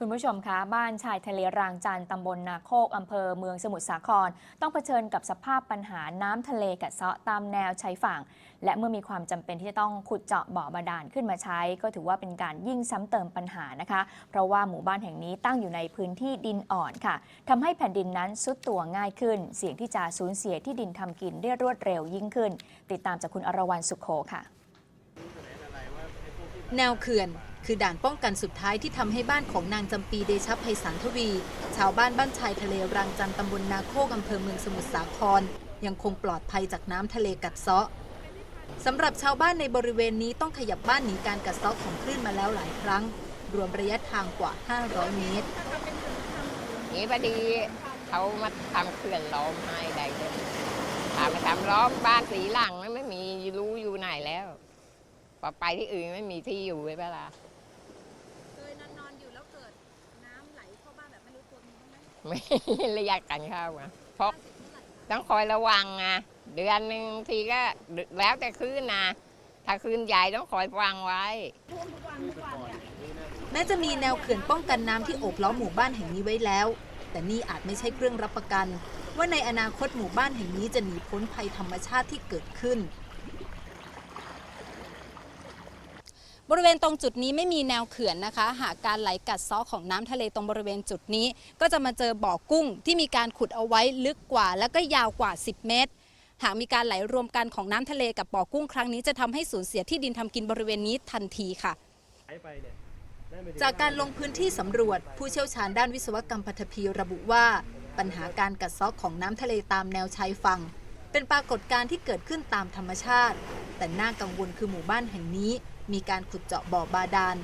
คุณผู้ชมคะบ้านชายทะเลรางจันต์ตำบลนาโคกอำเภอเมืองสมุทรสาคร ต้องเผชิญกับสภาพปัญหาน้ำทะเลกัดเซาะตามแนวชายฝั่ง และเมื่อมีความจำเป็นที่จะต้องขุดเจาะบ่อบาดาลขึ้นมาใช้ ก็ถือว่าเป็นการยิ่งซ้ำเติมปัญหานะคะ เพราะว่าหมู่บ้านแห่งนี้ตั้งอยู่ในพื้นที่ดินอ่อนค่ะทำให้แผ่นดินนั้นซุดตัวง่ายขึ้น เสี่ยงที่จะสูญเสียที่ดินทำกินได้รวดเร็วยิ่งขึ้น ติดตามจากคุณอรวรรณสุขโขค่ะ แนวเขื่อน คือด่านป้องกันสุดท้ายที่ทำให้บ้านของนางจำปีเดชะไพศาลทวี ชาวบ้านบ้านชายทะเลรังจันทร์ตำบลนาโคกอำเภอเมืองสมุทรสาคร ยังคงปลอดภัยจากน้ำทะเลกัดเซาะสำหรับชาวบ้านในบริเวณนี้ต้องขยับบ้านหนีการกัดเซาะของคลื่นมาแล้วหลายครั้ง รวมระยะทางกว่า 500 เมตรนี่พอดีเขามาทำเขื่อนล้อมให้ได้เลยถามาทำล้อมบ้านสีหลังแล้วไม่มีรู้อยู่ไหนแล้วพอไปที่อื่นไม่มีที่อยู่ไว้เปล่า ไม่ระยะกันเข้ามาเพราะต้องคอยระวังนะเดือนหนึ่งทีก็แล้วแต่คืนนะถ้าคืนใหญ่ต้องคอยฟังไว้แม้จะมีแนวเขื่อนป้องกันน้ำที่โอบล้อมหมู่บ้านแห่งนี้ไว้แล้ว แต่นี่อาจไม่ใช่เครื่องรับประกัน ว่าในอนาคตหมู่บ้านแห่งนี้จะหนีพ้นภัยธรรมชาติที่เกิดขึ้น บริเวณตรงจุดนี้ไม่มีแนวเขื่อนนะคะ หากการไหลกัดเซาะของน้ำทะเลตรงบริเวณจุดนี้ ก็จะมาเจอบ่อกุ้งที่มีการขุดเอาไว้ลึกกว่า และก็ยาวกว่า 10 เมตร หากมีการไหลรวมกันของน้ำทะเลกับบ่อกุ้งครั้งนี้จะทำให้สูญเสียที่ดินทำกินบริเวณนี้ทันทีค่ะจากการลงพื้นที่สำรวจ ผู้เชี่ยวชาญด้านวิศวกรรมพัทภีระบุว่า ปัญหาการกัดเซาะของน้ำทะเลตามแนวชายฝั่ง เป็นปรากฏการณ์ที่เกิดขึ้นตามธรรมชาติ แต่น่ากังวลคือหมู่บ้านแห่งนี้ มีการขุดเจาะบ่อบาดาล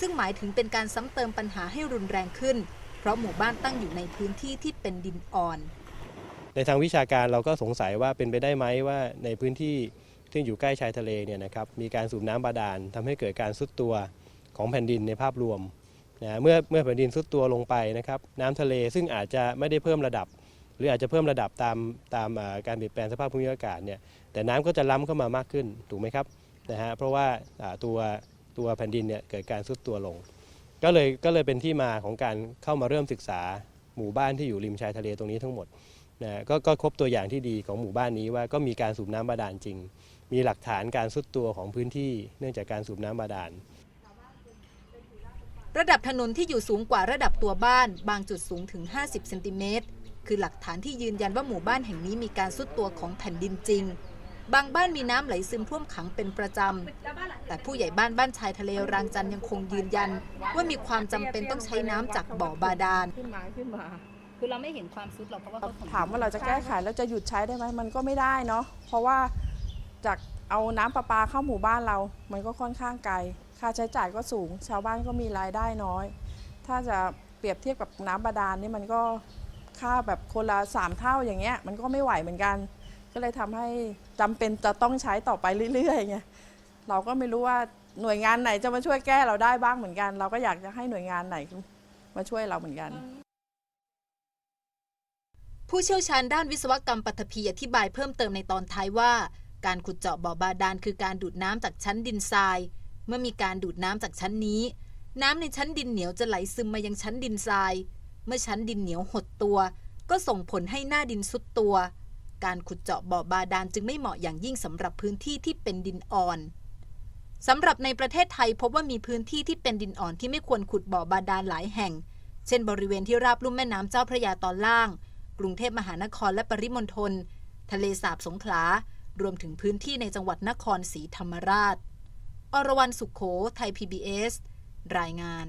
ซึ่งหมายถึงเป็นการซ้ำเติมปัญหาให้รุนแรงขึ้น เพราะหมู่บ้านตั้งอยู่ในพื้นที่ที่เป็นดินอ่อน ในทางวิชาการเราก็สงสัยว่าเป็นไปได้ไหมว่าในพื้นที่ที่อยู่ใกล้ชายทะเลเนี่ยนะครับมีการสูบน้ำบาดาลทำให้เกิดการซุดตัวของแผ่นดินในภาพรวมนะเมื่อเมื่อแผ่นดินซุดตัวลงไปนะครับน้ำทะเลซึ่งอาจจะไม่ได้เพิ่มระดับ หรืออาจจะเพิ่มระดับตามตามการเปลี่ยนแปลงสภาพภูมิอากาศเนี่ยแต่น้ำก็จะล้ำเข้ามามากขึ้นถูกไหมครับ นะฮะเพราะว่าตัวตัวแผ่นดินเนี่ยเกิดการซุดตัวลง ก็เลยก็เลยเป็นที่มาของการเข้ามาเริ่มศึกษาหมู่บ้านที่อยู่ริมชายทะเลตรงนี้ทั้งหมดนะก็ก็ครบตัวอย่างที่ดีของหมู่บ้านนี้ว่าก็มีการสูบน้ำบาดาลจริง มีหลักฐานการสุดตัวของพื้นที่เนื่องจากการสูบน้ำบาดาลระดับถนนที่อยู่สูงกว่าระดับตัวบ้านบางจุดสูงถึง 50เซนติเมตรคือหลักฐานที่ยืนยันว่าหมู่บ้านแห่งนี้มีการสุดตัวของแผ่นดินจริง บางบ้านมีน้ำไหลซึมท่วมขังเป็นประจำ แต่ผู้ใหญ่บ้านบ้านชายทะเลรางจันทร์ยังคงยืนยัน ว่ามีความจำเป็นต้องใช้น้ำจากบ่อบาดาลคือเราไม่เห็นความซุดหรอกเพราะว่าเขาถมถามว่าเราจะแก้ไขแล้วจะหยุดใช้ได้ไหมมันก็ไม่ได้เนาะเพราะว่าจากเอาน้ำประปาเข้าหมู่บ้านเรา มันก็ค่อนข้างไกล ค่าใช้จ่ายก็สูง ชาวบ้านก็มีรายได้น้อย ถ้าจะเปรียบเทียบกับน้ำบาดาลนี่มันก็ค่าแบบคนละสามเท่าอย่างเงี้ยมันก็ไม่ไหวเหมือนกัน ก็เลยทำให้จำเป็นจะต้องใช้ต่อไปเรื่อยๆไงเราก็ไม่รู้ว่าหน่วยงานไหนจะมาช่วยแก้เราได้บ้างเหมือนกัน เราก็อยากจะให้หน่วยงานไหนมาช่วยเราเหมือนกัน ผู้เชี่ยวชาญด้านวิศวกรรมปฐพีอธิบายเพิ่มเติมในตอนท้ายว่า การขุดเจาะบ่อบาดาลคือการดูดน้ำจากชั้นดินทราย เมื่อมีการดูดน้ำจากชั้นนี้ น้ำในชั้นดินเหนียวจะไหลซึมมายังชั้นดินทราย เมื่อชั้นดินเหนียวหดตัว ก็ส่งผลให้หน้าดินซุดตัว การขุดเจาะบ่อบาดาลจึงไม่เหมาะอย่างยิ่งสำหรับพื้นที่ที่เป็นดินอ่อนสำหรับในประเทศไทยพบว่ามีพื้นที่ที่เป็นดินอ่อนที่ไม่ควรขุดบ่อบาดาลหลายแห่ง เช่น บริเวณที่ราบลุ่มแม่น้ำเจ้าพระยาตอนล่าง กรุงเทพมหานครและปริมณฑลทะเลสาบสงขลา รวมถึงพื้นที่ในจังหวัดนครศรีธรรมราช อรวรรณสุขโข ไทย PBS รายงาน